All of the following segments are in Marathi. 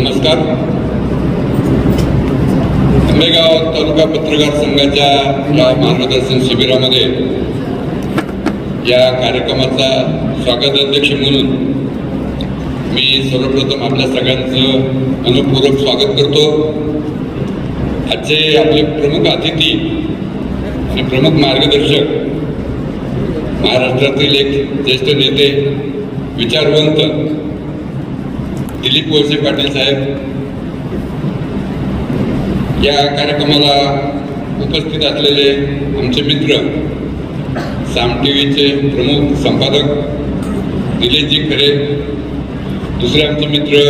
नमस्कार. आंबेगाव तालुका पत्रकार संघाच्या या मार्गदर्शन शिबिरामध्ये या कार्यक्रमाचा स्वागताध्यक्ष म्हणून मी सर्वप्रथम आपल्या सगळ्यांचं मनपूर्वक स्वागत करतो. आजचे आपले प्रमुख अतिथी आणि प्रमुख मार्गदर्शक महाराष्ट्रातील एक ज्येष्ठ नेते विचारवंत दिलीप वळसे पाटील साहेब या कार्यक्रमाला उपस्थित असलेले आमचे मित्र साम टी व्हीचे प्रमुख संपादक निलेशजी खरे दुसरे आमचे मित्र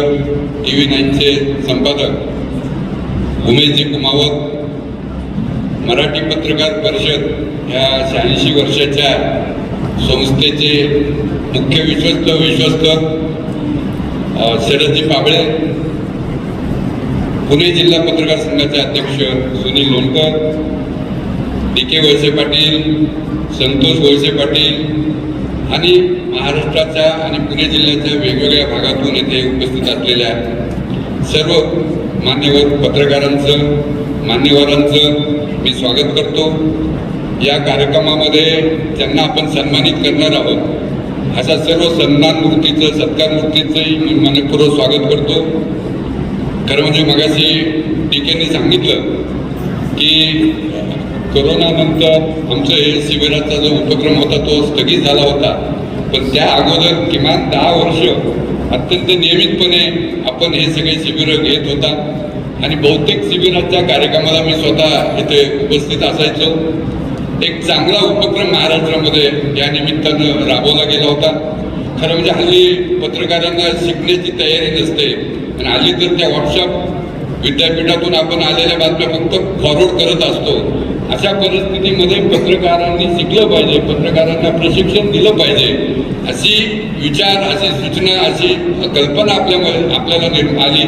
टी व्ही नाईनचे संपादक उमेशजी कुमावत मराठी पत्रकार परिषद ह्या शहाऐंशी वर्षाच्या संस्थेचे मुख्य विश्वस्त विश्वस्त शरदजी पाबळे पुणे जिल्हा पत्रकार संघाचे अध्यक्ष सुनील लोणकर डी के वळसे पाटील संतोष वळसे पाटील आणि महाराष्ट्राच्या आणि पुणे जिल्ह्याच्या वेगवेगळ्या भागातून येथे उपस्थित असलेल्या सर्व मान्यवर पत्रकारांचं मान्यवरांचं मी स्वागत करतो. या कार्यक्रमामध्ये त्यांना आपण सन्मानित करणार आहोत अशा सर्व सन्मान मूर्तीचं सत्कार मूर्तीचंही मी मनपूर्वक स्वागत करतो. खरं म्हणजे मगाशी टीकेने सांगितलं की करोनानंतर आमचं हे शिबिराचा जो उपक्रम होता तो स्थगित झाला होता. पण त्या अगोदर किमान दहा वर्ष अत्यंत नियमितपणे आपण हे सगळे शिबिरं घेत होता. आणि बहुतेक शिबिराच्या कार्यक्रमाला मी स्वतः इथे उपस्थित असायचो. एक चांगला उपक्रम महाराष्ट्रामध्ये या निमित्तानं राबवला गेला होता. खरं म्हणजे हल्ली पत्रकारांना शिकण्याची तयारी नसते. आणि हल्ली तर त्या व्हॉट्सअप विद्यापीठातून आपण आलेल्या बातम्या फक्त फॉरवर्ड करत असतो. अशा परिस्थितीमध्ये पत्रकारांनी शिकलं पाहिजे पत्रकारांना प्रशिक्षण दिलं पाहिजे. अशी विचार अशी सूचना अशी कल्पना आपल्या आपल्याला आली.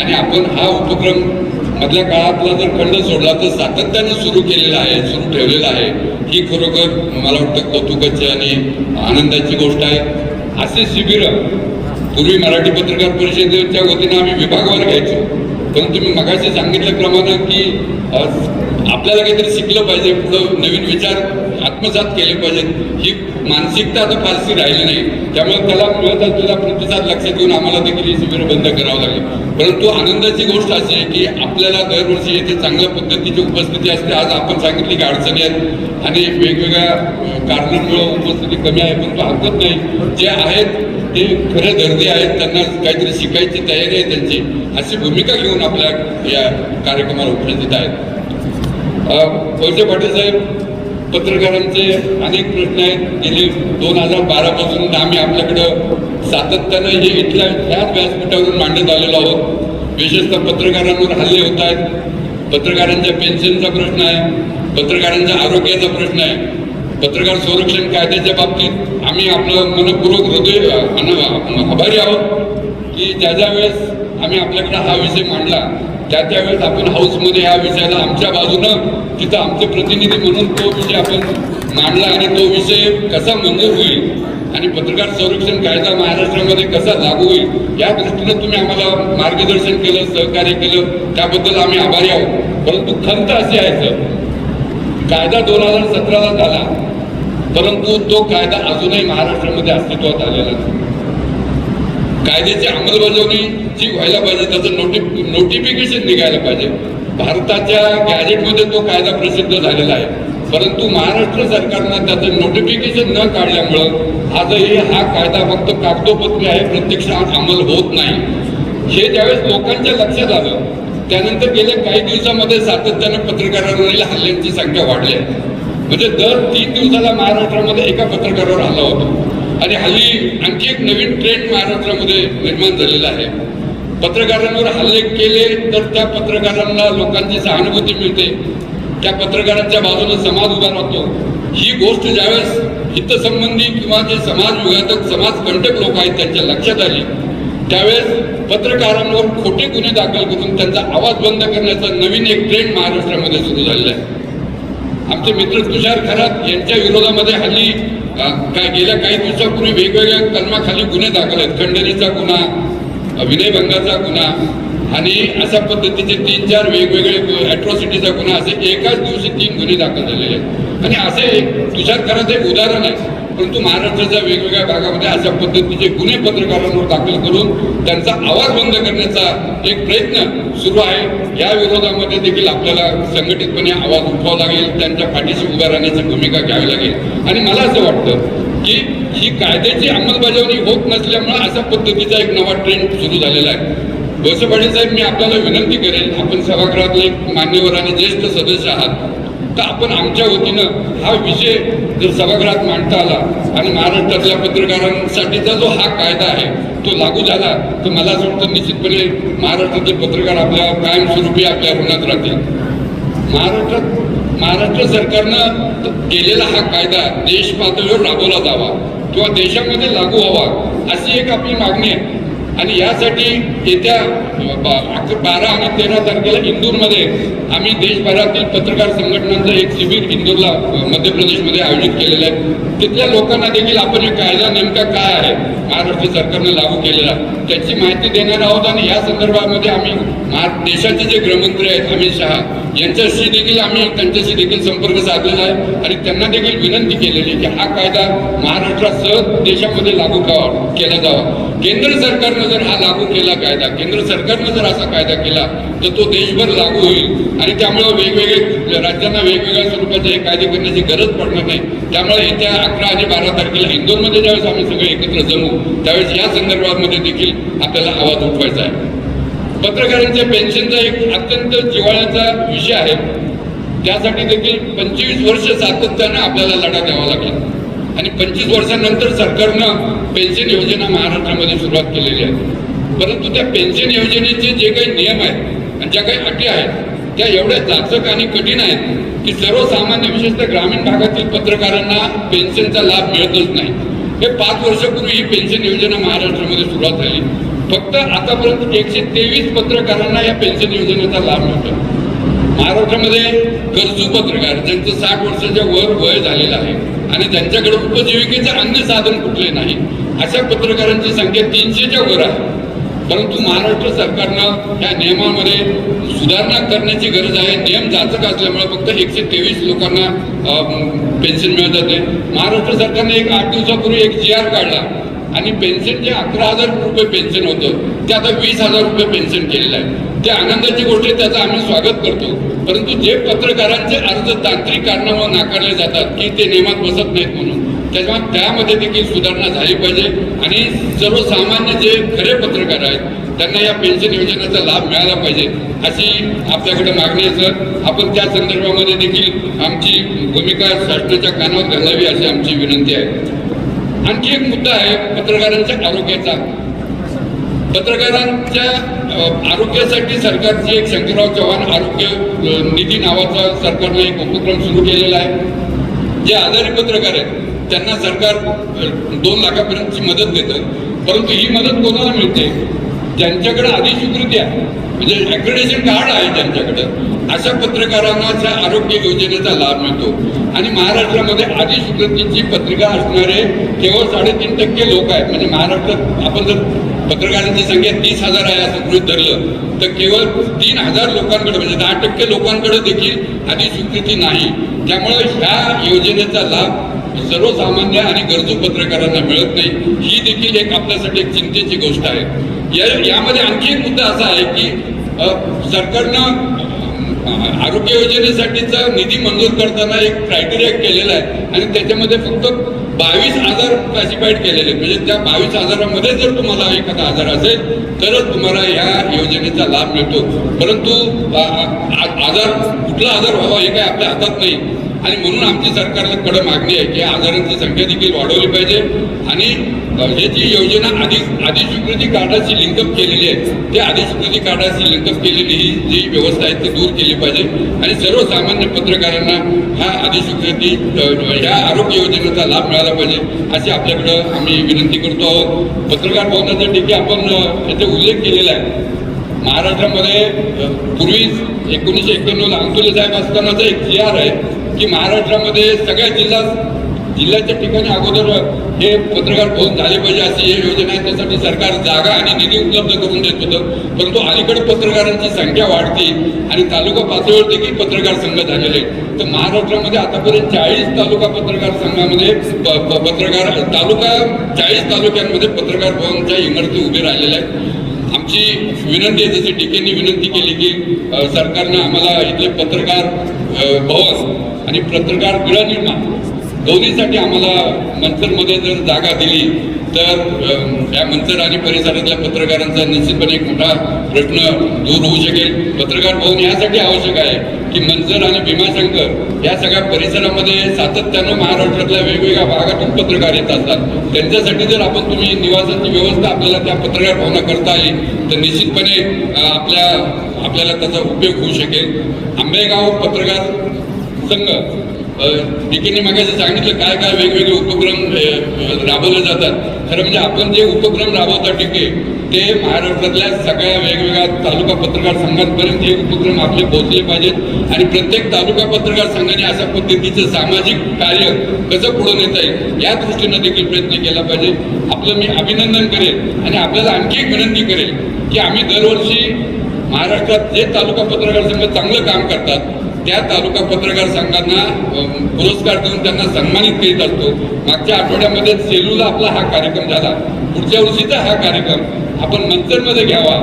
आणि आपण हा उपक्रम मधल्या काळातला जर खंड सोडला तर सातत्यानं सुरू केलेला आहे सुरू ठेवलेला आहे ही खरोखर मला वाटतं कौतुकाची आणि आनंदाची गोष्ट आहे. असे शिबिरं पूर्वी मराठी पत्रकार परिषदेच्या वतीनं आम्ही विभागावर घ्यायचो. परंतु मी मगाशी सांगितल्याप्रमाणे की आपल्याला काहीतरी शिकलं पाहिजे पुढं नवीन विचार आत्मसात केले पाहिजेत. ही मानसिकता आता फारशी राहिली नाही. त्यामुळे त्याला मिळत असलेला प्रतिसाद लक्षात घेऊन आम्हाला देखील ही शिबिरं बंद करावं लागली. परंतु आनंदाची गोष्ट अशी आहे की आपल्याला दरवर्षी येथे चांगल्या पद्धतीची उपस्थिती असते. आज आपण सांगितली की अडचणी आहेत आणि वेगवेगळ्या कारणांमुळं कारणांमुळे उपस्थिती कमी आहे परंतु हरकत नाही. जे आहेत ते खरे दर्दी आहेत. त्यांना काहीतरी शिकायची तयारी आहे त्यांची. अशी भूमिका घेऊन आपल्या या कार्यक्रमाला उपस्थित आहेत. वळसे पाटील साहेब पत्रकारांचे अनेक प्रश्न आहेत. गेले दोन हजार बारापासून आम्ही आपल्याकडं सातत्यानं हे इथल्या ह्याच व्यासपीठावरून मांडत आलेलो आहोत. विशेषतः पत्रकारांवर हल्ले होत आहेत. पत्रकारांच्या पेन्शनचा प्रश्न आहे. पत्रकारांच्या आरोग्याचा प्रश्न आहे. पत्रकार संरक्षण कायद्याच्या बाबतीत आम्ही आपलं मनपूर्वक हृदय अन- आभारी आहोत की ज्या ज्या वेळेस आम्ही आपल्याकडे हा विषय मांडला त्या त्यावेळेस आपण हाऊसमध्ये ह्या विषयाला आमच्या बाजूनं तिथं आमचे प्रतिनिधी म्हणून तो विषय आपण मांडला आणि तो विषय कसा मंजूर होईल आणि पत्रकार संरक्षण कायदा महाराष्ट्रामध्ये कसा लागू होईल या दृष्टीनं तुम्ही आम्हाला मार्गदर्शन केलं सहकार्य केलं त्याबद्दल आम्ही आभारी आहोत. परंतु खंत अशी आहे सर कायदा दोन हजार सतराला झाला परंतु तो कायदा अजूनही महाराष्ट्रामध्ये अस्तित्वात आलेला नाही. कायद्याची अंमलबजावणी जी व्हायला पाहिजे त्याचं नोटि नोटिफिकेशन निघायला पाहिजे. भारताच्या गॅजेटमध्ये तो कायदा प्रसिद्ध झालेला आहे. परंतु महाराष्ट्र सरकारनं त्याचं नोटिफिकेशन न काढल्यामुळं आजही हा कायदा फक्त कागदोपत्री आहे प्रत्यक्षात अंमल होत नाही. हे ज्यावेळेस लोकांच्या लक्षात आलं त्यानंतर गेल्या काही दिवसामध्ये सातत्यानं पत्रकारांवरील हल्ल्यांची संख्या वाढली. आहे म्हणजे दर तीन दिवसाला महाराष्ट्रामध्ये एका पत्रकारावर हल्ला होतो. आणि हल्ली आणखी एक नवीन ट्रेंड महाराष्ट्रामध्ये निर्माण झालेला आहे. पत्रकारांवर हल्ले केले तर त्या पत्रकारांना लोकांची सहानुभूती मिळते. त्या पत्रकारांच्या बाजूने समाज उभा राहतो. ही गोष्ट ज्यावेळेस हितसंबंधी किंवा जे समाज विघातक समाज कंटक लोक आहेत त्यांच्या लक्षात आली त्यावेळेस पत्रकारांवर खोटे गुन्हे दाखल करून त्यांचा आवाज बंद करण्याचा नवीन एक ट्रेंड महाराष्ट्रामध्ये सुरू झालेला आहे. आमचे मित्र तुषार खरात यांच्या विरोधामध्ये हल्ली काय गेल्या काही दिवसापूर्वी वेगवेगळ्या कलमाखाली गुन्हे दाखल आहेत. खंडणीचा गुन्हा विनयभंगाचा गुन्हा आणि अशा पद्धतीचे तीन चार वेगवेगळे अॅट्रॉसिटीचा गुन्हा असे एकाच दिवशी तीन गुन्हे दाखल झालेले आहेत. आणि असे एक तुषार खराचं एक उदाहरण आहे. परंतु महाराष्ट्राच्या वेगवेगळ्या भागामध्ये अशा पद्धतीचे गुन्हे पत्रकारांवर दाखल करून त्यांचा आवाज बंद करण्याचा एक प्रयत्न सुरू आहे. या विरोधामध्ये देखील आपल्याला संघटितपणे आवाज उठवावा लागेल. त्यांच्या पाठीशी उभ्या राहण्याची भूमिका घ्यावी लागेल. आणि मला असं वाटतं की ही कायद्याची अंमलबजावणी होत नसल्यामुळे अशा पद्धतीचा एक नवा ट्रेंड सुरू झालेला आहे. वळसे पाटील साहेब मी आपल्याला विनंती करेल आपण सभागृहातले एक मान्यवर आणि ज्येष्ठ सदस्य आहात तर आपण आमच्या वतीनं हा विषय जर सभागृहात मांडता आला आणि महाराष्ट्रातल्या पत्रकारांसाठीचा जो हा कायदा आहे तो लागू झाला तर मला असं वाटतं निश्चितपणे महाराष्ट्रातले पत्रकार आपल्या कायमस्वरूपी आपल्या ऋणात राहतील. महाराष्ट्रात महाराष्ट्र सरकारनं केलेला हा कायदा देश पातळीवर राबवला जावा किंवा देशामध्ये लागू व्हावा अशी एक आपली मागणी आहे. आणि यासाठी येत्या बा- बारा आणि तेरा तारखेला इंदूरमध्ये आम्ही देशभरातील पत्रकार संघटनांचं एक शिबिर इंदूरला मध्य प्रदेशमध्ये आयोजित केलेलं आहे. तिथल्या लोकांना देखील आपण हे कायदा नेमका काय आहे महाराष्ट्र सरकारनं लागू केलेला त्याची माहिती देणार आहोत आणि या संदर्भामध्ये आम्ही महा- देशाचे जे गृहमंत्री आहेत अमित शहा यांच्याशी देखील आम्ही त्यांच्याशी देखील संपर्क साधलेला आहे आणि त्यांना देखील विनंती केलेली की हा कायदा महाराष्ट्रासह देशामध्ये लागू करावा केला जावा. केंद्र सरकारनं जर हा लागू केला कायदा केंद्र सरकारनं जर असा कायदा केला तर तो देशभर लागू होईल. आणि त्यामुळं वेगवेगळे राज्यांना वेगवेगळ्या स्वरूपाचे हे कायदे करण्याची गरज पडणार नाही. त्यामुळे येत्या अकरा आणि बारा तारखेला इंदोरमध्ये ज्यावेळेस आम्ही सगळे एकत्र जमू त्यावेळेस या संदर्भामध्ये देखील आपल्याला आवाज उठवायचा आहे. पत्रकारांच्या पेन्शनचा एक अत्यंत जिव्हाळ्याचा विषय आहे. त्यासाठी देखील पंचवीस वर्ष सातत्यानं आपल्याला लढा द्यावा लागेल. आणि पंचवीस वर्षानंतर सरकारनं पेन्शन योजना महाराष्ट्रामध्ये सुरुवात केलेली आहे. परंतु त्या पेन्शन योजनेचे जे काही नियम आहेत आणि ज्या काही अटी आहेत त्या एवढ्या जाचक आणि कठीण आहेत की सर्वसामान्य विशेषतः ग्रामीण भागातील पत्रकारांना पेन्शनचा लाभ मिळतच नाही. हे पाच वर्षापूर्वी ही पेन्शन योजना महाराष्ट्रामध्ये सुरुवात झाली. फक्त आतापर्यंत एकशे तेवीस पत्रकारांना या पेन्शन योजनेचा लाभ मिळतो महाराष्ट्रामध्ये गरजू पत्रकार ज्यांचं साठ वर्षाच्या वर वय झालेलं आहे आणि त्यांच्याकडे उपजीविकेचं अन्य साधन कुठले नाही अशा पत्रकारांची संख्या तीनशेच्या वर आहे. परंतु महाराष्ट्र सरकारनं या नियमामध्ये सुधारणा करण्याची गरज आहे. नियम जाचक असल्यामुळे फक्त एकशे तेवीस लोकांना पेन्शन मिळत जाते. महाराष्ट्र सरकारने एक आठ दिवसापूर्वी एक जी आर काढला. आणि पेन्शन जे अकरा हजार रुपये पेन्शन होतं ते आता वीस हजार रुपये पेन्शन केलेलं आहे. ते आनंदाची गोष्ट आहे त्याचं आम्ही स्वागत करतो. परंतु जे पत्रकारांचे अर्ज तांत्रिक कारणामुळे नाकारले जातात की ते नियमात बसत नाहीत म्हणून त्याच्यामुळे त्यामध्ये देखील सुधारणा झाली पाहिजे. आणि सर्वसामान्य जे खरे पत्रकार आहेत त्यांना या पेन्शन योजनेचा लाभ मिळाला पाहिजे अशी आपल्याकडे मागणी आहे सर. आपण त्या संदर्भामध्ये देखील आमची भूमिका शासनाच्या कानावर घालावी अशी आमची विनंती आहे. आणखी एक मुद्दा आहे पत्रकारांच्या आरोग्याचा. पत्रकारांच्या आरोग्यासाठी सरकारची एक शंकरराव चव्हाण आरोग्य निधी नावाचा सरकारने एक उपक्रम सुरू केलेला आहे. जे आजारी पत्रकार आहेत त्यांना सरकार दोन लाखापर्यंतची मदत देतं परंतु ही मदत कोणाला मिळते? ज्यांच्याकडे आधी स्वीकृती आहे. म्हणजे ॲक्रेडेशन कार्ड आहे ज्यांच्याकडं अशा पत्रकारांना त्या आरोग्य योजनेचा लाभ मिळतो. आणि महाराष्ट्रामध्ये आधी स्वीकृतीची पत्रिका असणारे केवळ साडेतीन टक्के लोक आहेत. म्हणजे महाराष्ट्रात आपण जर पत्रकारांची संख्या तीस हजार आहे असं गृहित धरलं तर केवळ तीन हजार लोकांकडे म्हणजे दहा टक्के लोकांकडे देखील आधी स्वीकृती नाही. त्यामुळे ह्या योजनेचा लाभ सर्वसामान्य आणि गरजू पत्रकारांना मिळत नाही. ही देखील एक आपल्यासाठी एक चिंतेची गोष्ट आहे. या यामध्ये आणखी एक मुद्दा असा आहे की सरकारनं आरोग्य योजनेसाठीचा निधी मंजूर करताना एक क्रायटेरिया केलेला आहे. आणि त्याच्यामध्ये फक्त बावीस हजार क्लासिफाईड केलेले म्हणजे त्या बावीस हजारामध्ये जर तुम्हाला एखादा आजार असेल तरच तुम्हाला या योजनेचा लाभ मिळतो. परंतु आजार कुठला आजार व्हावा हे काय आपल्या हातात नाही. आणि म्हणून आमची सरकारकडे मागणी आहे की आजारांची संख्या देखील वाढवली पाहिजे. आणि हे जी योजना आधी आधी स्वीकृती कार्डाची लिंकअप केलेली आहे ते आधी स्वीकृती कार्डाची लिंकअप केलेली ही जी व्यवस्था आहे ती दूर केली पाहिजे. आणि सर्वसामान्य पत्रकारांना ह्या आधीस्वीकृती ह्या आरोग्य योजनेचा लाभ मिळाला पाहिजे अशी आपल्याकडं आम्ही विनंती करतो आहोत. पत्रकार भवनासाठी की आपण याचा उल्लेख केलेला आहे. महाराष्ट्रामध्ये पूर्वीच पूर्वी एकोणीसशे एक्क्याण्णवला अंतुले साहेब असतानाचा एक जी आर आहे की महाराष्ट्रामध्ये सगळ्या जिल्हा जिल्ह्याच्या ठिकाणी अगोदर हे पत्रकार भवन झाले पाहिजे अशी ही योजना आहे. त्यासाठी सरकार जागा आणि निधी उपलब्ध करून देत होतं. परंतु अलीकडे पत्रकारांची संख्या वाढते आणि तालुका पातळीवर देखील पत्रकार संघ झालेले तर महाराष्ट्रामध्ये आतापर्यंत चाळीस तालुका पत्रकार संघामध्ये पत्रकार तालुका चाळीस तालुक्यांमध्ये पत्रकार भवनच्या इमारती उभे राहिलेल्या आहेत. आमची विनंती आहे जशी टीकेने विनंती केली की सरकारनं आम्हाला इथले पत्रकार भवन आणि पत्रकार गृहनिर्माण दोन्हीसाठी आम्हाला मंचरमध्ये जर जागा दिली तर या मंचर आणि परिसरातल्या पत्रकारांचा निश्चितपणे एक मोठा प्रश्न दूर होऊ शकेल. पत्रकार भवन यासाठी आवश्यक आहे की मंचर आणि भीमाशंकर या सगळ्या परिसरामध्ये सातत्यानं महाराष्ट्रातल्या वेगवेगळ्या भागातून पत्रकार येत असतात. त्यांच्यासाठी जर आपण तुम्ही निवासाची व्यवस्था आपल्याला त्या पत्रकार भवना करता आली तर निश्चितपणे आपल्या आपल्याला त्याचा उपयोग होऊ शकेल. आंबेगाव पत्रकार संघ डीकेने मागायचं सांगितलं काय काय वेगवेगळे उपक्रम राबवले जातात. खरं म्हणजे आपण जे उपक्रम राबवता टिके ते महाराष्ट्रातल्या सगळ्या वेगवेगळ्या तालुका पत्रकार संघांपर्यंत हे उपक्रम आपले पोहोचले पाहिजेत. आणि प्रत्येक तालुका पत्रकार संघाने अशा पद्धतीचं सामाजिक कार्य कसं पुढे नेता येईल या दृष्टीनं देखील प्रयत्न केला पाहिजे. आपलं मी अभिनंदन करेल आणि आपल्याला आणखी एक विनंती करेल की आम्ही दरवर्षी महाराष्ट्रात जे तालुका पत्रकार संघ चांगलं काम करतात त्या तालुका पत्रकार संघांना पुरस्कार देऊन त्यांना सन्मानित करीत असतो. मागच्या आठवड्यामध्ये सेलूला आपला हा कार्यक्रम झाला. पुढच्या वर्षीचा हा कार्यक्रम आपण मंचरमध्ये घ्यावा.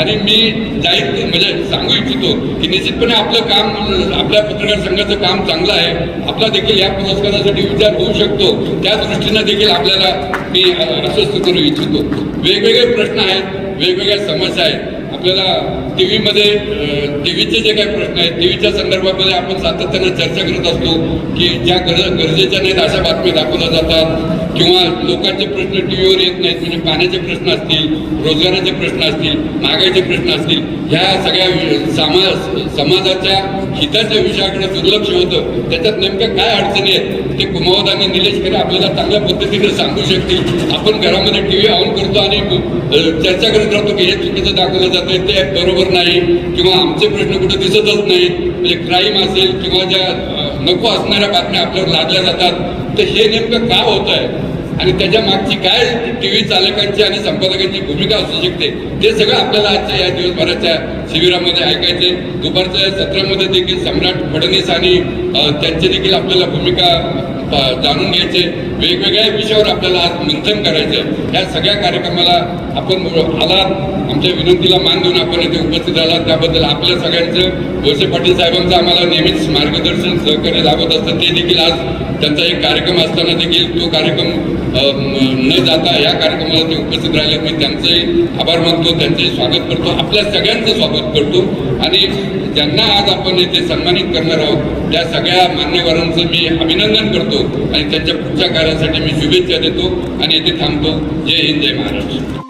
आणि मी जाहीर म्हणजे सांगू इच्छितो की निश्चितपणे आपलं काम आपल्या पत्रकार संघाचं काम चांगलं आहे. आपला देखील या पुरस्कारासाठी विचार होऊ शकतो. त्या दृष्टीनं देखील आपल्याला मी आश्वस्त करू इच्छितो. वेगवेगळे प्रश्न आहेत वेगवेगळ्या समस्या आहेत. आपल्याला टी व्हीमध्ये टी व्हीचे जे काही प्रश्न आहेत टी व्हीच्या संदर्भामध्ये आपण सातत्याने चर्चा करत असतो की ज्या गर गरजेच्या नाहीत अशा बातम्या दाखवल्या जातात. किंवा लोकांचे प्रश्न टी व्हीवर येत नाहीत म्हणजे पाण्याचे प्रश्न असतील रोजगाराचे प्रश्न असतील महागाईचे प्रश्न असतील ह्या सगळ्या समा समाज समाजाच्या हिताच्या विषयाकडे दुर्लक्ष होतं. त्याच्यात नेमक्या काय अडचणी आहेत? ते कुमावत आणि निलेश खरे आपल्याला चांगल्या पद्धतीने सांगू शकतील. आपण घरामध्ये टी व्ही ऑन करतो आणि चर्चा करत राहतो की हे चुकीचं दाखवलं जातं ते बरोबर नाही किंवा आमचे प्रश्न कुठे दिसतच नाहीत. म्हणजे क्राईम असेल किंवा ज्या नको असणाऱ्या बातम्या आपल्यावर लादल्या जातात तर हे नेमकं का होत आहे आणि त्याच्या मागची काय टी व्ही चालकांची आणि संपादकांची भूमिका असू शकते ते सगळं आपल्याला आजच्या या दिवसभराच्या शिबिरामध्ये ऐकायचे दुपारच्या सत्रामध्ये देखील सम्राट फडणवीस आणि त्यांची देखील आपल्याला भूमिका जाणून घ्यायचे वेगवेगळ्या विषयावर आपल्याला आज मंथन करायचं या सगळ्या कार्यक्रमाला आपण आला आमच्या विनंतीला मान देऊन आपण इथे उपस्थित आलात त्याबद्दल आपल्या सगळ्यांचं वळसे पाटील साहेबांचं आम्हाला नेहमीच मार्गदर्शन सहकार्य लाभत असतं. ते देखील आज त्यांचा एक कार्यक्रम असताना देखील तो कार्यक्रम न जाता या कार्यक्रमाला ते उपस्थित राहिले. मी त्यांचंही आभार मानतो त्यांचंही स्वागत करतो आपल्या सगळ्यांचं स्वागत करतो. आणि ज्यांना आज आपण येथे सन्मानित करणार आहोत त्या सगळ्या मान्यवरांचं मी अभिनंदन करतो. आणि त्यांच्या पुढच्या कार्यासाठी मी शुभेच्छा देतो आणि येथे थांबतो. जय हिंद जय महाराष्ट्र.